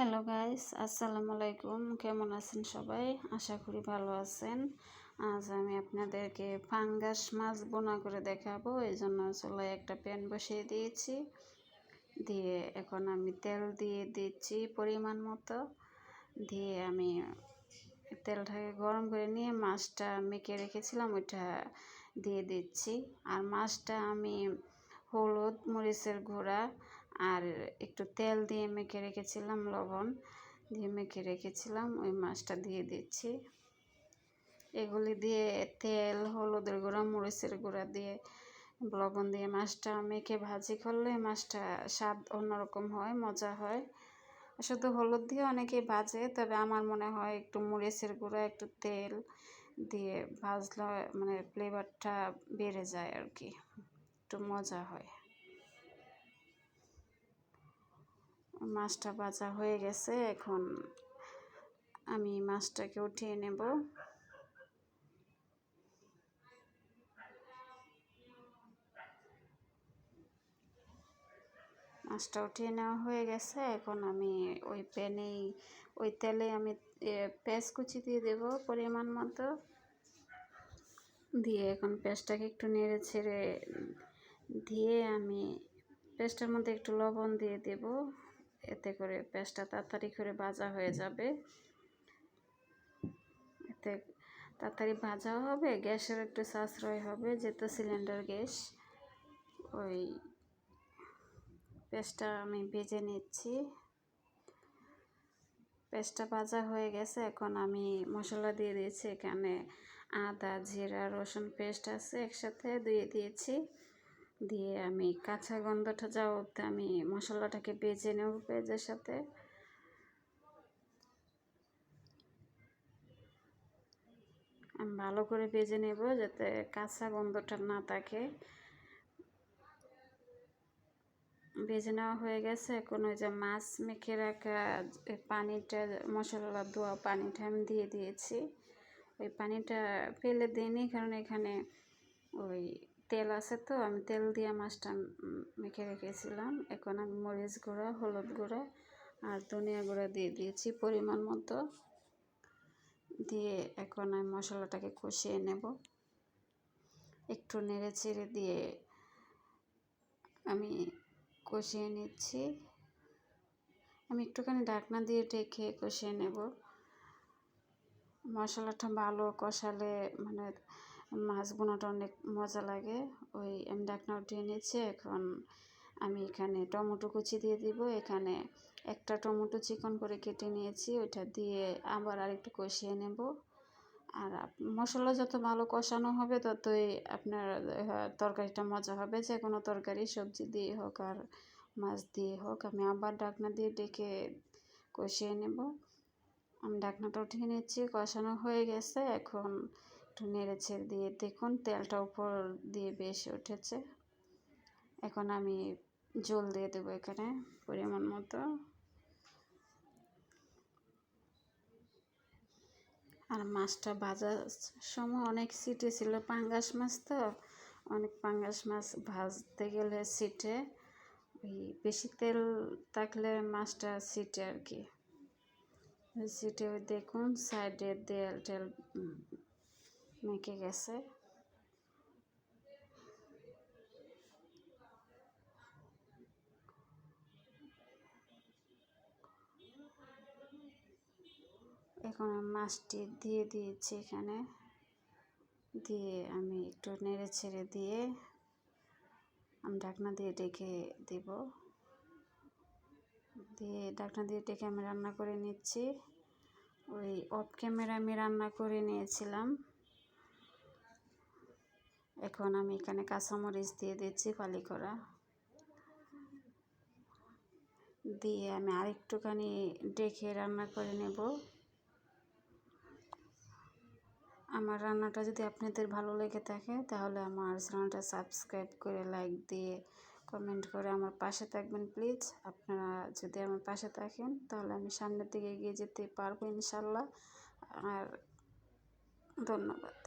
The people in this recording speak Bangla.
হ্যালো গাইস আসসালামু আলাইকুম কেমন আছেন সবাই? আশা করি ভালো আছেন। আজ আমি আপনাদেরকে ফাঙ্গাস মাছ বোনা করে দেখাবো। এই জন্য চুলায় একটা প্যান বসিয়ে দিয়েছি। দিয়ে এখন আমি তেল দিয়ে দিচ্ছি পরিমাণ মতো। দিয়ে আমি তেলটাকে গরম করে নিয়ে মাছটা মেখে রেখেছিলাম, ওইটা দিয়ে দিচ্ছি। আর মাছটা আমি হলুদ মরিচের গুঁড়া আর একটু তেল দিয়ে মেখে রেখেছিলাম, লবণ দিয়ে মেখে রেখেছিলাম, ওই মাছটা দিয়ে দিচ্ছি। এগুলি দিয়ে তেল, হলুদের গুঁড়া, মরিচের গুঁড়া দিয়ে, লবণ দিয়ে মাছটা মেখে ভাজি করলে মাছটা স্বাদ অন্যরকম হয়, মজা হয়। শুধু হলুদ দিয়ে অনেকেই ভাজে, তবে আমার মনে হয় একটু মরিচের গুঁড়া, একটু তেল দিয়ে ভাজলে মানে ফ্লেভারটা বেড়ে যায় আর কি, একটু মজা হয়। মাছটা ভাজা হয়ে গেছে, এখন আমি মাছটাকে উঠিয়ে নেব। মাছটা উঠিয়ে নেওয়া হয়ে গেছে, এখন আমি ওই প্যানেই ওই তেলে আমি পেঁয়াজ কুচি দিয়ে দেব পরিমাণ মতো। দিয়ে এখন পেঁয়াজটাকে একটু নেড়ে ছেড়ে দিয়ে আমি পেঁয়াজটার মধ্যে একটু লবণ দিয়ে দেব। এতে করে পেঁয়াজটা তাড়াতাড়ি করে ভাজা হয়ে যাবে। এতে তাড়াতাড়ি ভাজাও হবে, গ্যাসের একটু সাশ্রয় হবে, যেহেতু সিলিন্ডার গ্যাস। ওই পেঁয়াজটা আমি ভেজে নিচ্ছি। পেঁয়াজটা ভাজা হয়ে গেছে, এখন আমি মশলা দিয়ে দিয়েছি। এখানে আদা, জিরা, রসুন পেস্ট আছে একসাথে দিয়ে দিয়েছি। দিয়ে আমি কাঁচা গন্ধটা যাওয়া আমি মশলাটাকে বেজে নেব পেঁয়াজের সাথে। আমি ভালো করে বেজে নেব যাতে কাঁচা গন্ধটা না থাকে। ভেজে নেওয়া হয়ে গেছে, এখন ওই যে মাছ মেখে রাখা পানিটা মশলা ধোয়া পানিটা আমি দিয়ে দিয়েছি। ওই পানিটা ফেলে দিইনি, কারণ এখানে ওই তেল আছে তো, আমি তেল দিয়ে মাছটা মেখে রেখেছিলাম। এখন আমি মরিচ গুঁড়া, হলুদ গুঁড়া আর ধনিয়া গুঁড়া দিয়ে দিয়েছি পরিমাণ মতো। দিয়ে এখন আমি মশলাটাকে কষিয়ে নেব। একটু নেড়ে চেড়ে দিয়ে আমি কষিয়ে নিচ্ছি। আমি একটুখানি ঢাকনা দিয়ে ঢেকে কষিয়ে নেব। মশলাটা ভালো কষালে মানে মাছ বোনাটা অনেক মজা লাগে। ওই আমি ডাকনা উঠিয়ে নিয়েছি এখন আমি এখানে টমেটো কুচি দিয়ে দিব। এখানে একটা টমেটো চিকন করে কেটে নিয়েছি, ওইটা দিয়ে আবার আরেকটু কষিয়ে নেব। আর মশলা যত ভালো কষানো হবে, ততই আপনার তরকারিটা মজা হবে। যে কোনো তরকারি, সবজি দিয়ে হোক আর মাছ দিয়ে হোক, আমি আবার ডাকনা দিয়ে ডেকে কষিয়ে নেব। আমি ডাকনাটা উঠিয়ে নিচ্ছি, কষানো হয়ে গেছে। এখন একটু নেড়ে ছেড়ে দিয়ে দেখুন, তেলটা উপর দিয়ে বেশ উঠেছে। এখন আমি জল দিয়ে দেবো এখানে পরিমাণ মতো। আর মাছটা ভাজার সময় অনেক সিটে ছিল, পাঙ্গাস মাছ তো? অনেক পাঙ্গাস মাছ ভাজতে গেলে সিটে, ওই বেশি তেল থাকলে মাছটা সিটে আর কি। সিটে দেখুন, সাইডে তেল টেল মেকে গেছে এখন মাছটি দিয়ে দিয়েছি এখানে। দিয়ে আমি একটু নেড়ে ছেড়ে দিয়ে আমি ঢাকনা দিয়ে ডেকে দেব। দিয়ে ঢাকনা দিয়ে ডেকে আমি রান্না করে নিচ্ছি। ওই অফ ক্যামেরা আমি রান্না করে নিয়েছিলাম। এখন আমি এখানে কাঁচামরিচ দিয়ে দিচ্ছি ফালি করা। দিয়ে আমি আরেকটুখানি ডেকে রান্না করে নেব। আমার রান্নাটা যদি আপনাদের ভালো লেগে থাকে, তাহলে আমার চ্যানেলটা সাবস্ক্রাইব করে লাইক দিয়ে কমেন্ট করে আমার পাশে থাকবেন প্লিজ। আপনারা যদি আমার পাশে থাকেন, তাহলে আমি সামনের দিকে এগিয়ে যেতে পারব ইনশাল্লাহ। আর ধন্যবাদ।